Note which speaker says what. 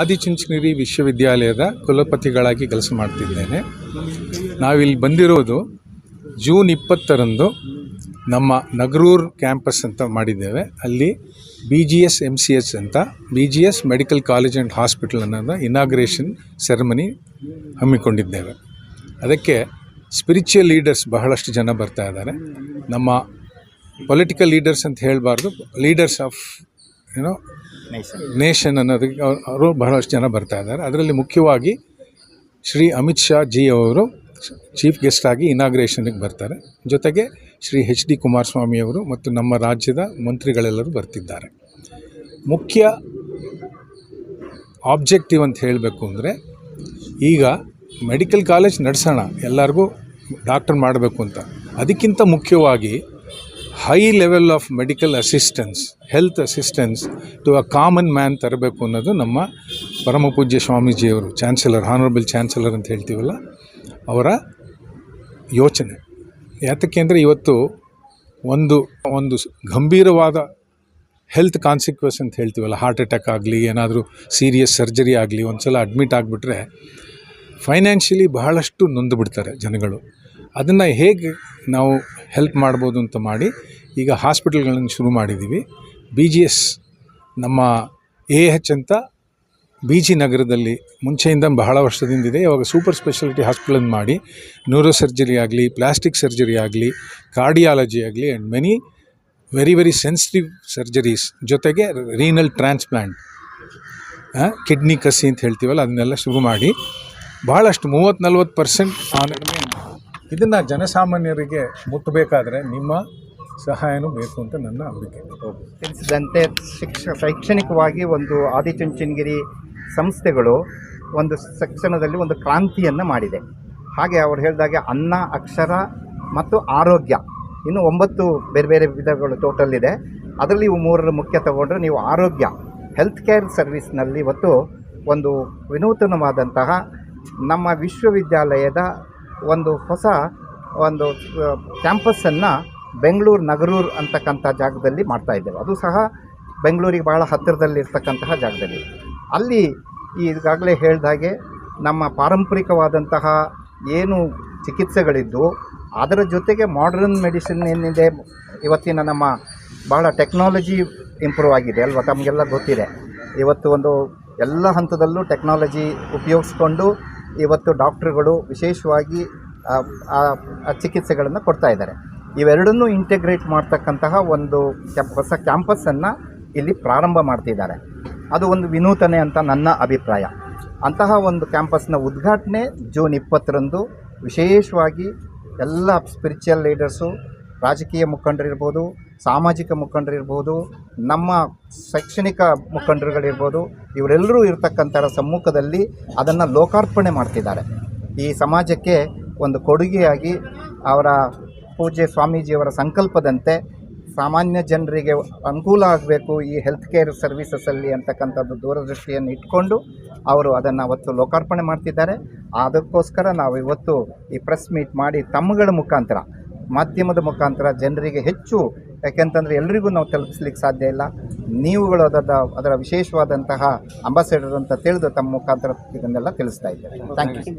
Speaker 1: ಆದಿಚುಂಚನಗಿರಿ ವಿಶ್ವವಿದ್ಯಾಲಯದ ಕುಲಪತಿಗಳಾಗಿ ಕೆಲಸ ಮಾಡ್ತಿದ್ದೇನೆ. ನಾವಿಲ್ಲಿ ಬಂದಿರೋದು ಜೂನ್ ಇಪ್ಪತ್ತರಂದು ನಮ್ಮ ನಗರೂರ್ ಕ್ಯಾಂಪಸ್ ಅಂತ ಮಾಡಿದ್ದೇವೆ. ಅಲ್ಲಿ B G S M C S ಅಂತ B G S medical college and hospital ಅನ್ನೋದು ಇನಾಗ್ರೇಷನ್ ಸೆರೆಮನಿ ಹಮ್ಮಿಕೊಂಡಿದ್ದೇವೆ. ಅದಕ್ಕೆ ಸ್ಪಿರಿಚುವಲ್ ಲೀಡರ್ಸ್ ಬಹಳಷ್ಟು ಜನ ಬರ್ತಾ ಇದ್ದಾರೆ. ನಮ್ಮ ಪೊಲಿಟಿಕಲ್ ಲೀಡರ್ಸ್ ಅಂತ ಹೇಳಬಾರ್ದು. ಲೀಡರ್ಸ್ ಆಫ್ ಏನೋ ನೇಷನ್ ಅನ್ನೋದಕ್ಕೆ ಅವ್ರು- ಬಹಳಷ್ಟು ಜನ ಬರ್ತಾ ಇದ್ದಾರೆ. ಅದರಲ್ಲಿ ಮುಖ್ಯವಾಗಿ ಶ್ರೀ ಅಮಿತ್ ಶಾ ಜಿ ಅವರು ಚೀಫ್ ಗೆಸ್ಟ್ ಆಗಿ ಇನಾಗ್ರೇಷನ್ಗೆ ಬರ್ತಾರೆ. ಜೊತೆಗೆ ಶ್ರೀ ಎಚ್ ಡಿ ಕುಮಾರಸ್ವಾಮಿಯವರು ಮತ್ತು ನಮ್ಮ ರಾಜ್ಯದ ಮಂತ್ರಿಗಳೆಲ್ಲರೂ ಬರ್ತಿದ್ದಾರೆ. ಮುಖ್ಯ ಆಬ್ಜೆಕ್ಟಿವ್ ಅಂತ ಹೇಳಬೇಕು ಅಂದರೆ ಈಗ ಮೆಡಿಕಲ್ ಕಾಲೇಜ್ ನಡೆಸೋಣ, ಎಲ್ಲರಿಗೂ ಡಾಕ್ಟರ್ ಮಾಡಬೇಕು ಅಂತ. ಅದಕ್ಕಿಂತ ಮುಖ್ಯವಾಗಿ high level of medical assistance, health assistance to a common man ತರಬೇಕು ಅನ್ನೋದು ನಮ್ಮ ಪರಮಪೂಜ್ಯ ಸ್ವಾಮೀಜಿಯವರು, ಚಾನ್ಸಲರ್, ಹಾನರಬಲ್ ಚಾನ್ಸಲರ್ ಅಂತ ಹೇಳ್ತೀವಲ್ಲ, ಅವರ ಯೋಚನೆ. ಯಾತಕ್ಕೆ ಅಂದರೆ ಇವತ್ತು ಒಂದು ಒಂದು ಗಂಭೀರವಾದ ಹೆಲ್ತ್ ಕಾನ್ಸಿಕ್ವೆನ್ಸ್ ಅಂತ ಹೇಳ್ತೀವಲ್ಲ ಹಾರ್ಟ್ ಅಟ್ಯಾಕ್ ಆಗಲಿ, ಏನಾದರೂ ಸೀರಿಯಸ್ ಸರ್ಜರಿ ಆಗಲಿ ಒಂದು ಸಲ ಅಡ್ಮಿಟ್ ಆಗಿಬಿಟ್ರೆ ಫೈನಾನ್ಷಿಯಲಿ ಬಹಳಷ್ಟು ನೊಂದು ಬಿಡ್ತಾರೆ ಜನಗಳು. ಅದನ್ನು ಹೇಗೆ ನಾವು ಹೆಲ್ಪ್ ಮಾಡ್ಬೋದು ಅಂತ ಮಾಡಿ ಈಗ ಹಾಸ್ಪಿಟಲ್ಗಳನ್ನು ಶುರು ಮಾಡಿದ್ದೀವಿ ಬಿ ಜಿ ಎಸ್ ನಮ್ಮ ಎ ಎಚ್ ಅಂತ ಬಿ ಜಿ ನಗರದಲ್ಲಿ ಮುಂಚೆಯಿಂದ ಬಹಳ ವರ್ಷದಿಂದ ಇದೆ ಇವಾಗ ಸೂಪರ್ ಸ್ಪೆಷಾಲಿಟಿ ಹಾಸ್ಪಿಟಲ್ ಮಾಡಿ ನ್ಯೂರೋ ಸರ್ಜರಿ ಆಗಲಿ ಪ್ಲಾಸ್ಟಿಕ್ ಸರ್ಜರಿ ಆಗಲಿ ಕಾರ್ಡಿಯಾಲಜಿ ಆಗಲಿ and many very very sensitive surgeries ಜೊತೆಗೆ ರೀನಲ್ ಟ್ರಾನ್ಸ್ಪ್ಲಾಂಟ್ ಕಿಡ್ನಿ ಕಸಿ ಅಂತ ಹೇಳ್ತೀವಲ್ಲ, ಅದನ್ನೆಲ್ಲ ಶುರು ಮಾಡಿ ಭಾಳಷ್ಟು ಮೂವತ್ತು ನಲ್ವತ್ತು ಪರ್ಸೆಂಟ್ ಆನ್ ಇದನ್ನು ಜನಸಾಮಾನ್ಯರಿಗೆ ಮುಟ್ಟಬೇಕಾದ್ರೆ ನಿಮ್ಮ ಸಹಾಯನೂ ಬೇಕು ಅಂತ ನನ್ನ ನಂಬಿಕೆ.
Speaker 2: ತಿಳಿಸಿದಂತೆ ಶಿಕ್ಷ, ಶೈಕ್ಷಣಿಕವಾಗಿ ಒಂದು ಆದಿಚುಂಚನಗಿರಿ ಸಂಸ್ಥೆಗಳು ಒಂದು ಶಿಕ್ಷಣದಲ್ಲಿ ಒಂದು ಕ್ರಾಂತಿಯನ್ನು ಮಾಡಿದೆ. ಹಾಗೆ ಅವ್ರು ಹೇಳಿದಾಗೆ ಅನ್ನ, ಅಕ್ಷರ ಮತ್ತು ಆರೋಗ್ಯ. ಇನ್ನು ಒಂಬತ್ತು ಬೇರೆ ಬೇರೆ ವಿಧಗಳು ಟೋಟಲ್ ಇದೆ. ಅದರಲ್ಲಿ ಇವು ಮೂರರ ಮುಖ್ಯ ತಗೊಂಡ್ರೆ ನೀವು ಆರೋಗ್ಯ. ಹೆಲ್ತ್ ಕೇರ್ ಸರ್ವಿಸ್ನಲ್ಲಿ ಇವತ್ತು ಒಂದು ವಿನೂತನವಾದಂತಹ ನಮ್ಮ ವಿಶ್ವವಿದ್ಯಾಲಯದ ಒಂದು ಹೊಸ ಒಂದು ಕ್ಯಾಂಪಸ್ಸನ್ನು ಬೆಂಗಳೂರು ನಗರೂರು ಅಂತಕ್ಕಂಥ ಜಾಗದಲ್ಲಿ ಮಾಡ್ತಾ ಇದ್ದೇವೆ. ಅದು ಸಹ ಬೆಂಗಳೂರಿಗೆ ಭಾಳ ಹತ್ತಿರದಲ್ಲಿರ್ತಕ್ಕಂತಹ ಜಾಗದಲ್ಲಿ. ಅಲ್ಲಿ ಈಗಾಗಲೇ ಹೇಳ್ದಾಗೆ ನಮ್ಮ ಪಾರಂಪರಿಕವಾದಂತಹ ಏನು ಚಿಕಿತ್ಸೆಗಳಿದ್ದು, ಅದರ ಜೊತೆಗೆ ಮಾಡರ್ನ್ ಮೆಡಿಸಿನ್ ಏನಿದೆ, ಇವತ್ತಿನ ನಮ್ಮ ಬಹಳ ಟೆಕ್ನಾಲಜಿ ಇಂಪ್ರೂವ್ ಆಗಿದೆ ಅಲ್ವಾ ತಮಗೆಲ್ಲ ಗೊತ್ತಿದೆ. ಇವತ್ತು ಒಂದು ಎಲ್ಲ ಹಂತದಲ್ಲೂ ಟೆಕ್ನಾಲಜಿ ಉಪಯೋಗಿಸ್ಕೊಂಡು ಇವತ್ತು ಡಾಕ್ಟ್ರುಗಳು ವಿಶೇಷವಾಗಿ ಚಿಕಿತ್ಸೆಗಳನ್ನು ಕೊಡ್ತಾ ಇದ್ದಾರೆ. ಇವೆರಡನ್ನೂ ಇಂಟಿಗ್ರೇಟ್ ಮಾಡ್ತಕ್ಕಂತಹ ಒಂದು ಕ್ಯಾಂಪ್ ಹೊಸ ಕ್ಯಾಂಪಸ್ಸನ್ನು ಇಲ್ಲಿ ಪ್ರಾರಂಭ ಮಾಡ್ತಿದ್ದಾರೆ. ಅದು ಒಂದು ವಿನೂತನೆ ಅಂತ ನನ್ನ ಅಭಿಪ್ರಾಯ. ಅಂತಹ ಒಂದು ಕ್ಯಾಂಪಸ್ನ ಉದ್ಘಾಟನೆ ಜೂನ್ ಇಪ್ಪತ್ತರಂದು ವಿಶೇಷವಾಗಿ ಎಲ್ಲ ಸ್ಪಿರಿಚುವಲ್ ಲೀಡರ್ಸು, ರಾಜಕೀಯ ಮುಖಂಡರಿರ್ಬೋದು, ಸಾಮಾಜಿಕ ಮುಖಂಡರಿರ್ಬೋದು, ನಮ್ಮ ಶೈಕ್ಷಣಿಕ ಮುಖಂಡರುಗಳಿರ್ಬೋದು, ಇವರೆಲ್ಲರೂ ಇರತಕ್ಕಂಥ ಸಮ್ಮುಖದಲ್ಲಿ ಅದನ್ನು ಲೋಕಾರ್ಪಣೆ ಮಾಡ್ತಿದ್ದಾರೆ. ಈ ಸಮಾಜಕ್ಕೆ ಒಂದು ಕೊಡುಗೆಯಾಗಿ ಅವರ ಪೂಜ್ಯ ಸ್ವಾಮೀಜಿಯವರ ಸಂಕಲ್ಪದಂತೆ ಸಾಮಾನ್ಯ ಜನರಿಗೆ ಅನುಕೂಲ ಆಗಬೇಕು ಈ ಹೆಲ್ತ್ ಕೇರ್ ಸರ್ವಿಸಸಲ್ಲಿ ಅಂತಕ್ಕಂಥದ್ದು ದೂರದೃಷ್ಟಿಯನ್ನು ಇಟ್ಕೊಂಡು ಅವರು ಅದನ್ನು ಅವತ್ತು ಲೋಕಾರ್ಪಣೆ ಮಾಡ್ತಿದ್ದಾರೆ. ಅದಕ್ಕೋಸ್ಕರ ನಾವು ಇವತ್ತು ಈ ಪ್ರೆಸ್ ಮೀಟ್ ಮಾಡಿ ತಮ್ಮಗಳ ಮುಖಾಂತರ, ಮಾಧ್ಯಮದ ಮುಖಾಂತರ ಜನರಿಗೆ ಹೆಚ್ಚು ಯಾಕೆಂತಂದರೆ ಎಲ್ರಿಗೂ ನಾವು ತಲುಪಿಸ್ಲಿಕ್ಕೆ ಸಾಧ್ಯ ಇಲ್ಲ. ನೀವುಗಳು ಅದರ ಅದರ ವಿಶೇಷವಾದಂತಹ ಅಂಬಾಸೆಡರ್ ಅಂತ ತಿಳಿದು ತಮ್ಮ ಮುಖಾಂತರ ಇದನ್ನೆಲ್ಲ ತಿಳಿಸ್ತಾ ಇದ್ದಾರೆ ಥ್ಯಾಂಕ್ ಯು